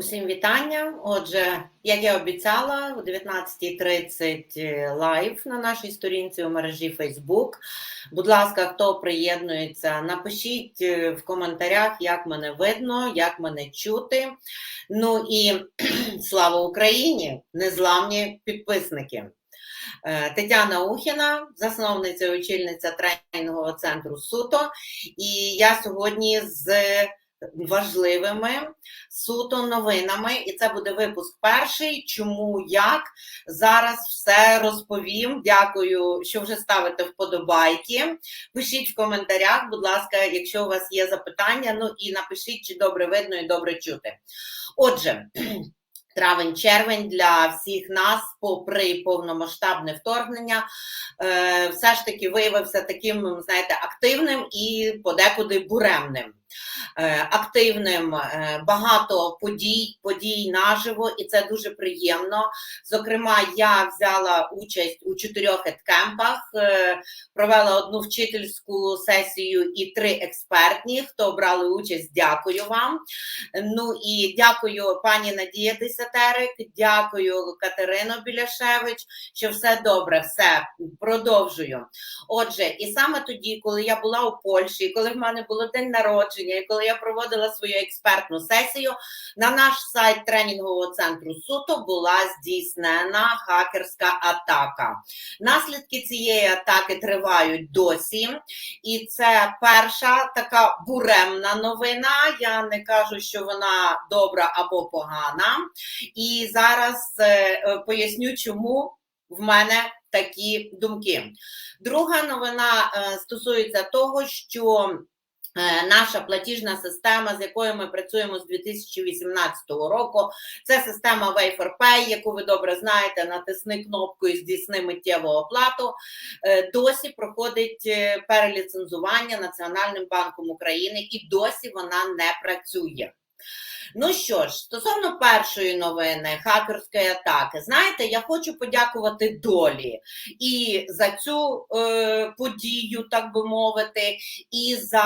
Усім вітання. Отже, як я обіцяла, о 19.30 лайв на нашій сторінці у мережі Facebook. Будь ласка, хто приєднується, напишіть е, в коментарях, як мене видно, як мене чути. Ну і слава Україні! Незламні підписники. Е, Тетяна Ухіна, засновниця і очільниця тренінгового центру Суто. І я сьогодні з важливими суто новинами, і це буде випуск перший. Чому як зараз все розповім. Дякую, що вже ставите вподобайки. Пишіть в коментарях, будь ласка, якщо у вас є запитання. Ну і напишіть, чи добре видно і добре чути. Отже. Травень-червень для всіх нас, попри повномасштабне вторгнення, е, все ж таки виявився таким, знаєте, активним і подекуди буремним. Е, активним, е, багато подій, подій наживо, і це дуже приємно. Зокрема, я взяла участь у чотирьох еткемпах, е, провела одну вчительську сесію і три експертні. Хто брали участь, дякую вам. Ну і дякую пані Надія Десятерик, дякую Катерино Біляшевич, що все добре, все продовжую. Отже, і саме тоді, коли я була у Польщі, коли в мене було день народження, і коли я проводила свою експертну сесію, на наш сайт тренінгового центру суто була здійснена хакерська атака. Наслідки цієї атаки тривають досі, і це перша така буремна новина. Я не кажу, що вона добра або погана. І зараз е, поясню, чому в мене такі думки. Друга новина е, стосується того, що Е, наша платіжна система, з якою ми працюємо з 2018 року, це система Way4Pay, яку ви добре знаєте, натисни кнопку і здійсни миттєву оплату. Е, досі проходить е, переліцензування Національним банком України і досі вона не працює. Ну що ж, стосовно першої новини хакерської атаки, знаєте, я хочу подякувати долі і за цю е, подію, так би мовити, і за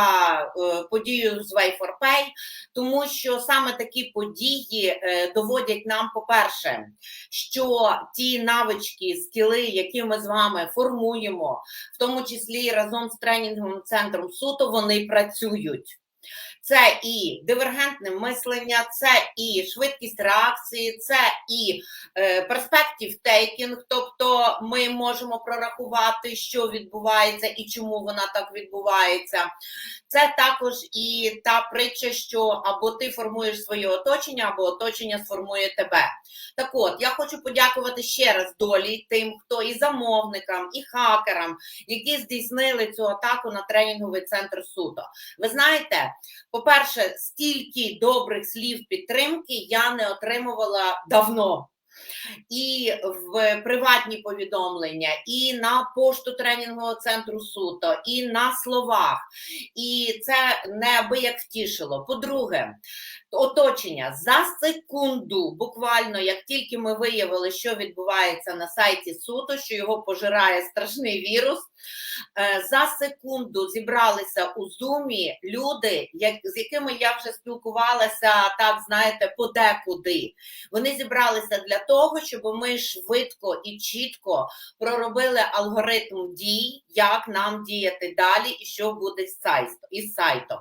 е, подію з Way4Pay, тому що саме такі події е, доводять нам, по-перше, що ті навички, скіли, які ми з вами формуємо, в тому числі разом з тренінговим центром суто, вони працюють. Це і дивергентне мислення, це і швидкість реакції, це і перспектив тейкінг, тобто ми можемо прорахувати, що відбувається і чому вона так відбувається. Це також і та притча, що або ти формуєш своє оточення, або оточення сформує тебе. Так от, я хочу подякувати ще раз долі тим, хто і замовникам, і хакерам, які здійснили цю атаку на тренінговий центр суду. Ви знаєте, по-перше, стільки добрих слів підтримки я не отримувала давно. І в приватні повідомлення, і на пошту тренінгового центру суто, і на словах. І це неабияк втішило. По-друге, оточення за секунду, буквально, як тільки ми виявили, що відбувається на сайті суто, що його пожирає страшний вірус. Е, за секунду зібралися у зумі люди, з якими я вже спілкувалася, так знаєте, подекуди. Вони зібралися для того, щоб ми швидко і чітко проробили алгоритм дій, як нам діяти далі і що буде із сайтом.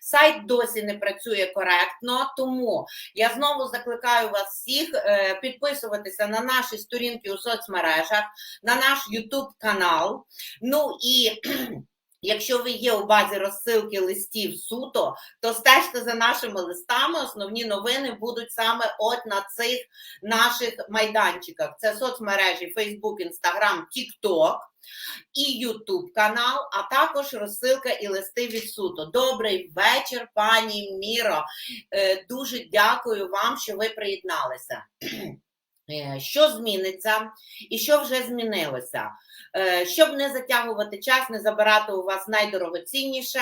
Сайт досі не працює коректно, тому я знову закликаю вас всіх е, підписуватися на наші сторінки у соцмережах, на наш YouTube канал. Ну і Якщо ви є у базі розсилки листів суто, то стежте за нашими листами. Основні новини будуть саме от на цих наших майданчиках. Це соцмережі Facebook, Instagram, TikTok і YouTube канал, а також розсилка і листи від суто. Добрий вечір, пані Міро. Е, дуже дякую вам, що ви приєдналися. Е, що зміниться і що вже змінилося? Е, щоб не затягувати час, не забирати у вас найдорогоцінніше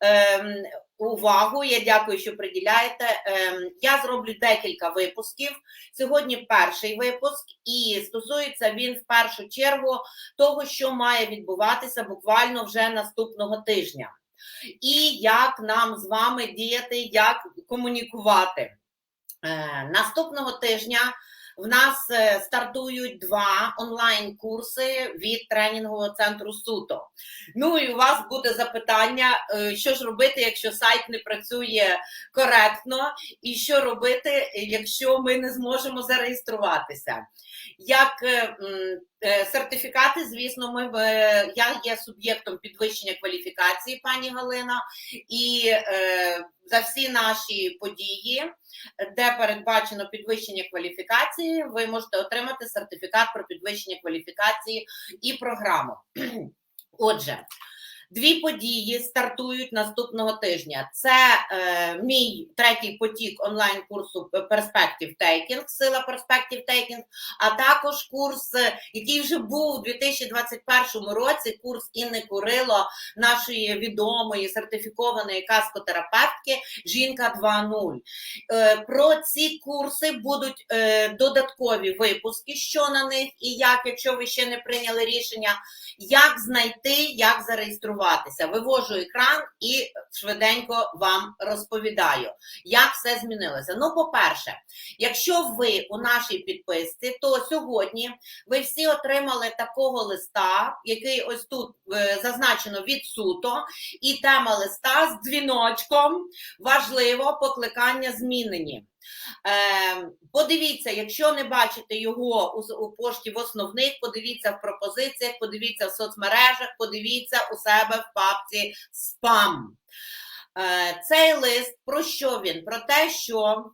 ем, увагу. Я дякую, що приділяєте. Ем, я зроблю декілька випусків. Сьогодні перший випуск, і стосується він в першу чергу того, що має відбуватися буквально вже наступного тижня. І як нам з вами діяти, як комунікувати. Е, Наступного тижня в нас е, стартують два онлайн-курси від тренінгового центру Суто. Ну і у вас буде запитання, е, що ж робити, якщо сайт не працює коректно, і що робити, якщо ми не зможемо зареєструватися. Як е, сертифікати, звісно, ми е, я є суб'єктом підвищення кваліфікації, пані Галина, і е, за всі наші події, де передбачено підвищення кваліфікації, ви можете отримати сертифікат про підвищення кваліфікації і програму. Отже, дві події стартують наступного тижня. Це е, мій третій потік онлайн-курсу Perspective Taking, сила Perspective Taking, а також курс, е, який вже був у 2021 році, курс Інни Курило, нашої відомої сертифікованої каскотерапевтки Жінка 2.0. Е, Про ці курси будуть е, додаткові випуски, що на них і як, якщо ви ще не прийняли рішення, як знайти, як зареєструватися. Вивожу екран і швиденько вам розповідаю, як все змінилося. Ну, по-перше, якщо ви у нашій підписці, то сьогодні ви всі отримали такого листа, який ось тут е, зазначено від суто, і тема листа з дзвіночком важливо покликання змінені. Е, подивіться, якщо не бачите його у, у пошті в основних, подивіться в пропозиціях, подивіться в соцмережах, подивіться у себе в папці спам. Е, цей лист про що він? Про те, що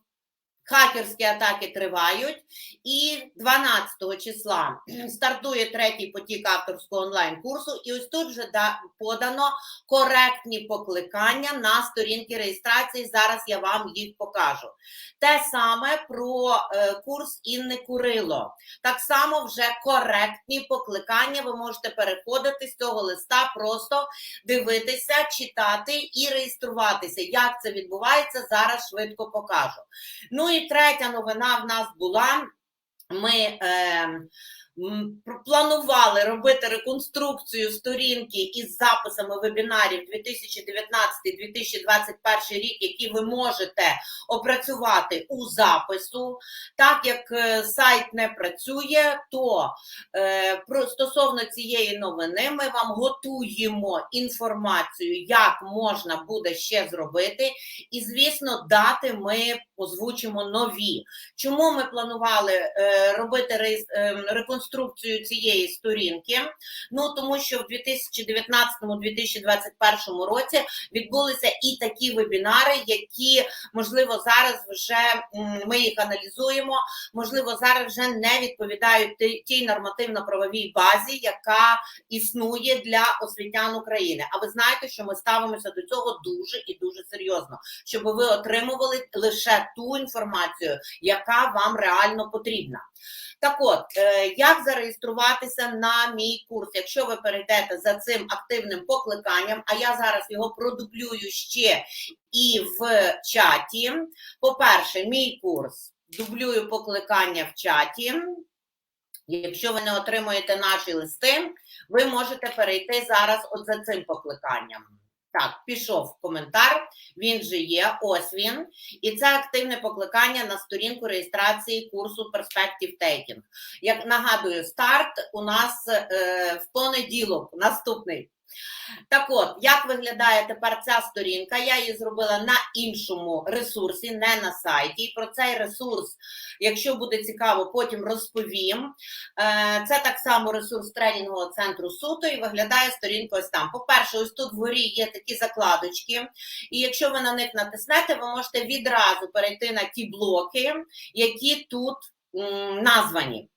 хакерські атаки тривають, і 12 числа стартує третій потік авторського онлайн-курсу, і ось тут вже подано коректні покликання на сторінки реєстрації. Зараз я вам їх покажу. Те саме про е, курс Інни Курило. Так само вже коректні покликання. Ви можете переходити з цього листа, просто дивитися, читати і реєструватися. Як це відбувається, зараз швидко покажу. Ну і третя новина в нас була. Ми е, планували робити реконструкцію сторінки із записами вебінарів 2019-2021 рік, які ви можете опрацювати у запису. Так як е, сайт не працює, то е, стосовно цієї новини ми вам готуємо інформацію, як можна буде ще зробити. І, звісно, дати ми озвучимо нові. Чому ми планували е, робити реєс- е, реконструкцію цієї сторінки? Ну тому що в 2019-2021 році відбулися і такі вебінари, які можливо зараз вже ми їх аналізуємо. Можливо, зараз вже не відповідають тій нормативно-правовій базі, яка існує для освітян України. А ви знаєте, що ми ставимося до цього дуже і дуже серйозно, щоб ви отримували лише ту інформацію, яка вам реально потрібна. Так от, е, як зареєструватися на мій курс? Якщо ви перейдете за цим активним покликанням, а я зараз його продублюю ще і в чаті. По-перше, мій курс дублюю покликання в чаті. Якщо ви не отримуєте наші листи, ви можете перейти зараз от за цим покликанням. Так, пішов коментар, він же є, ось він. І це активне покликання на сторінку реєстрації курсу Perspective Taking. Як нагадую, старт у нас е, в понеділок, наступний. Так от, як виглядає тепер ця сторінка? Я її зробила на іншому ресурсі, не на сайті. І про цей ресурс, якщо буде цікаво, потім розповім. Е, Це так само ресурс тренінгового центру суто і виглядає сторінка ось там. По-перше, ось тут вгорі є такі закладочки, і якщо ви на них натиснете, ви можете відразу перейти на ті блоки, які тут названі.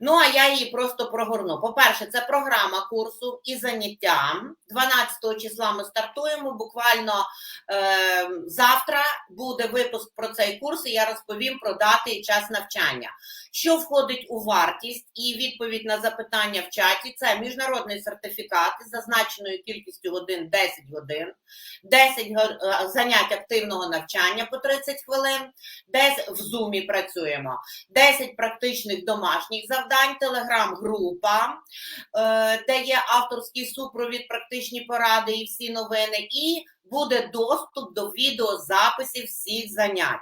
Ну, а я її просто прогорну. По-перше, це програма курсу і заняття. 12 числа ми стартуємо. Буквально е, завтра буде випуск про цей курс, і я розповім про дати і час навчання. Що входить у вартість і відповідь на запитання в чаті це міжнародний сертифікат із зазначеною кількістю годин 10 годин, 10 е, занять активного навчання по 30 хвилин, десь в зумі працюємо, 10 практичних домашніх завдань, телеграм-група, е, де є авторський супровід, практичні поради і всі новини, і буде доступ до відеозаписів всіх занять.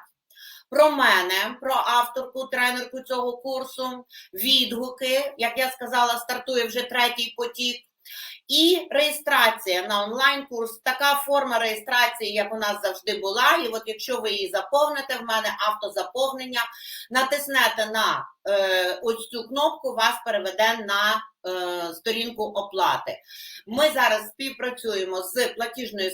про мене, про авторку, тренерку цього курсу, відгуки. Як я сказала, стартує вже третій потік. І реєстрація на онлайн-курс, така форма реєстрації, як у нас завжди була. І от якщо ви її заповните, в мене автозаповнення, натиснете на е, ось цю кнопку, вас переведе на сторінку оплати. Ми зараз співпрацюємо з платіжною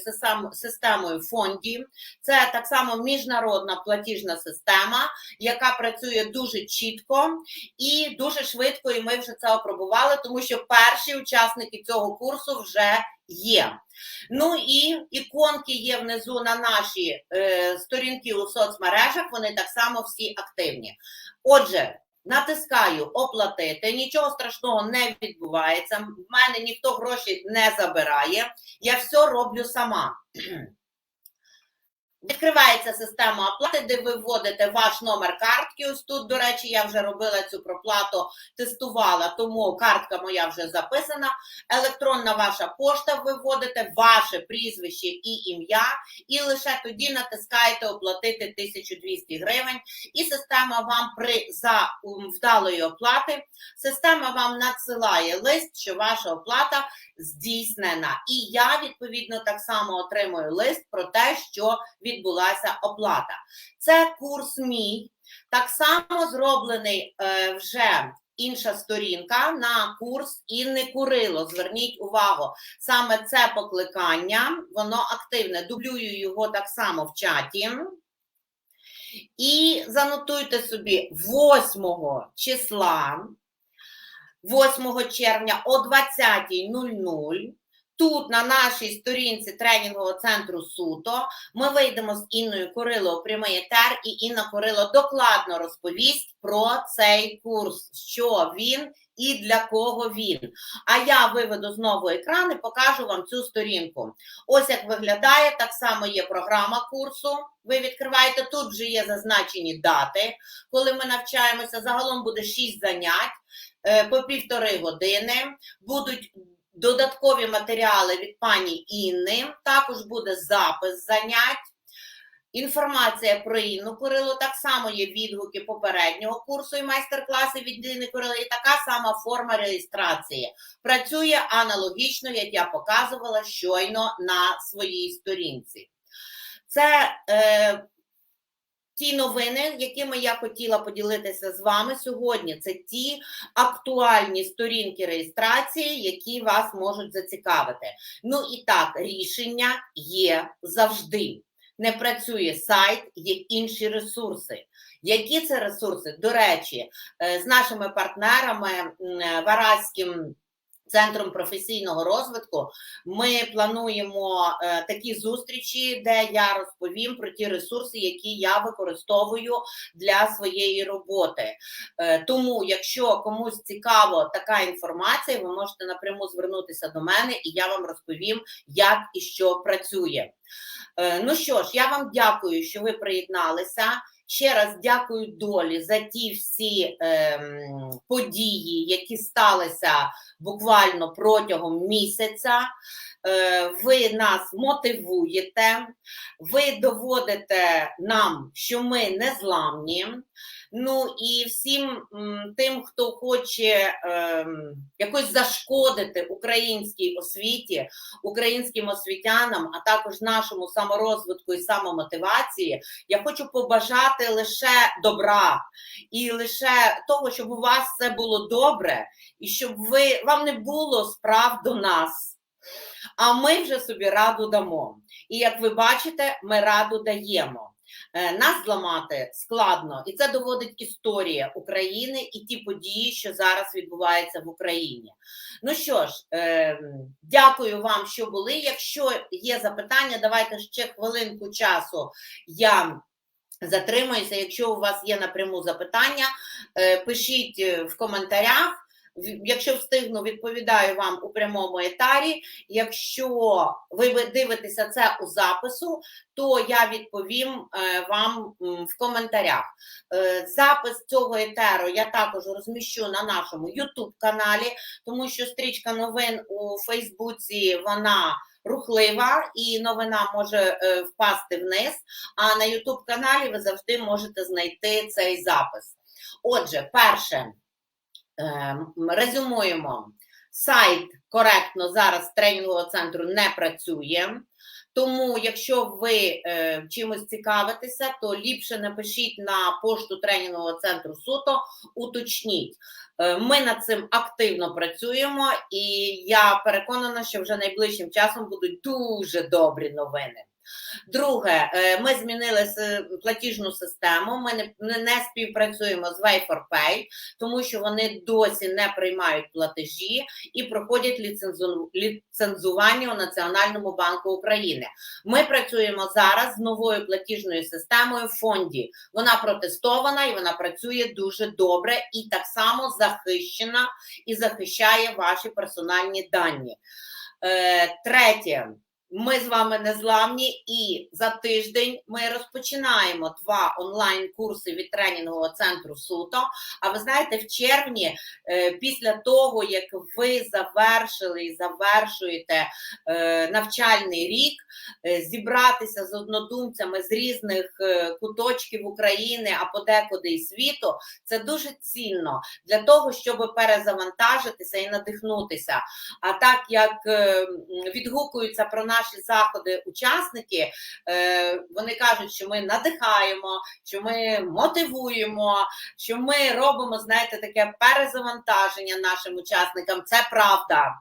системою фонді. Це так само міжнародна платіжна система, яка працює дуже чітко і дуже швидко. І ми вже це опробували, тому що перші учасники цього курсу вже є. Ну і іконки є внизу на наші е, сторінки у соцмережах. Вони так само всі активні. Отже. Натискаю оплатити, нічого страшного не відбувається. В мене ніхто гроші не забирає. Я все роблю сама. Відкривається система оплати, де ви вводите ваш номер картки. Ось тут, до речі, я вже робила цю проплату, тестувала, тому картка моя вже записана. Електронна ваша пошта ви вводите, ваше прізвище і ім'я, і лише тоді натискаєте оплатити 1200 гривень. І система вам при за вдалої оплати, система вам надсилає лист, що ваша оплата здійснена. І я відповідно так само отримую лист про те, що відбулася оплата. Це курс мій, так само зроблений е, вже. Інша сторінка на курс Інни Курило. Зверніть увагу, саме це покликання, воно активне. Дублюю його так само в чаті. І занотуйте собі 8 числа, 8 червня о 20.00 Тут на нашій сторінці тренінгового центру Суто ми вийдемо з Інною Курило у прямий етер, і Інна Курило докладно розповість про цей курс, що він і для кого він. А я виведу знову екран і покажу вам цю сторінку. Ось як виглядає, так само є програма курсу. Ви відкриваєте, тут вже є зазначені дати, коли ми навчаємося. Загалом буде 6 занять е, по півтори години. Будуть додаткові матеріали від пані Інни, також буде запис занять. Інформація про Інну Курило, так само є відгуки попереднього курсу і майстер-класи від Інни Курило, і така сама форма реєстрації. Працює аналогічно, як я показувала щойно на своїй сторінці. Це е, ті новини, якими я хотіла поділитися з вами сьогодні. Це ті актуальні сторінки реєстрації, які вас можуть зацікавити. Ну і так, рішення є завжди. Не працює сайт, є інші ресурси. Які це ресурси? До речі, е, з нашими партнерами Вараським центром професійного розвитку ми плануємо е, такі зустрічі, де я розповім про ті ресурси, які я використовую для своєї роботи. Е, Тому, якщо комусь цікаво така інформація, ви можете напряму звернутися до мене, і я вам розповім, як і що працює. Е, Ну що ж, я вам дякую, що ви приєдналися. Ще раз дякую долі за ті всі ем, події, які сталися буквально протягом місяця. Е, ви нас мотивуєте, ви доводите нам, що ми не зламні. Ну і всім тим, хто хоче ем, якось зашкодити українській освіті, українським освітянам, а також нашому саморозвитку і самомотивації, я хочу побажати лише добра і лише того, щоб у вас все було добре, і щоб ви вам не було справ до нас. А ми вже собі раду дамо. І як ви бачите, ми раду даємо. Е, Нас зламати складно, і це доводить історія України і ті події, що зараз відбуваються в Україні. Ну що ж, е, дякую вам, що були. Якщо є запитання, давайте ще хвилинку часу. Я затримуюся. Якщо у вас є напряму запитання, е, пишіть в коментарях. Якщо встигну, відповідаю вам у прямому етарі. Якщо ви ви дивитеся це у запису, то я відповім е, вам в коментарях. Е, Запис цього етеру я також розміщу на нашому YouTube каналі, тому що стрічка новин у Фейсбуці вона рухлива і новина може е, впасти вниз. А на YouTube каналі ви завжди можете знайти цей запис. Отже, перше, резюмуємо. Сайт коректно зараз тренінгового центру не працює. Тому, якщо ви е, чимось цікавитеся, то ліпше напишіть на пошту тренінгового центру суто, уточніть. Е, ми над цим активно працюємо, і я переконана, що вже найближчим часом будуть дуже добрі новини. Друге, е, ми змінили платіжну систему. Ми не, не, співпрацюємо з Way4Pay, тому що вони досі не приймають платежі і проходять ліцензу- ліцензування у Національному банку України. Ми працюємо зараз з новою платіжною системою в фонді. Вона протестована і вона працює дуже добре і так само захищена і захищає ваші персональні дані. Е, третє. Ми з вами незламні, і за тиждень ми розпочинаємо два онлайн-курси від тренінгового центру Суто. А ви знаєте, в червні, е, після того як ви завершили і завершуєте е, навчальний рік, е, зібратися з однодумцями з різних куточків України, а подекуди і світу, це дуже цінно для того, щоб перезавантажитися і надихнутися. А так як відгукуються про наші заходи учасники, е, вони кажуть, що ми надихаємо, що ми мотивуємо, що ми робимо, знаєте, таке перезавантаження нашим учасникам. Це правда.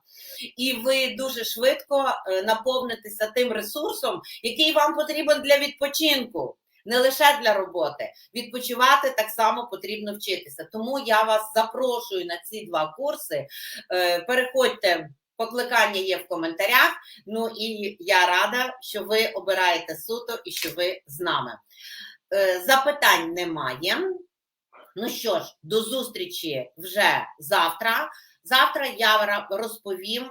І ви дуже швидко е, наповнитеся тим ресурсом, який вам потрібен для відпочинку. Не лише для роботи, відпочивати так само потрібно вчитися. Тому я вас запрошую на ці два курси. Е, Переходьте, покликання є в коментарях. Ну і я рада, що ви обираєте суто і що ви з нами. Е, Запитань немає. Ну що ж, до зустрічі вже завтра. Завтра я розповім,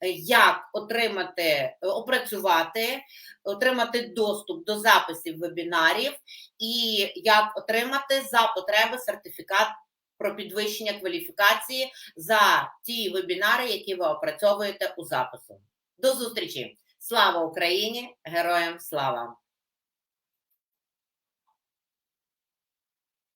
е, як отримати, е, опрацювати, отримати доступ до записів вебінарів і як отримати за потреби сертифікат про підвищення кваліфікації за ті вебінари, які ви опрацьовуєте у запису. До зустрічі! Слава Україні! Героям слава!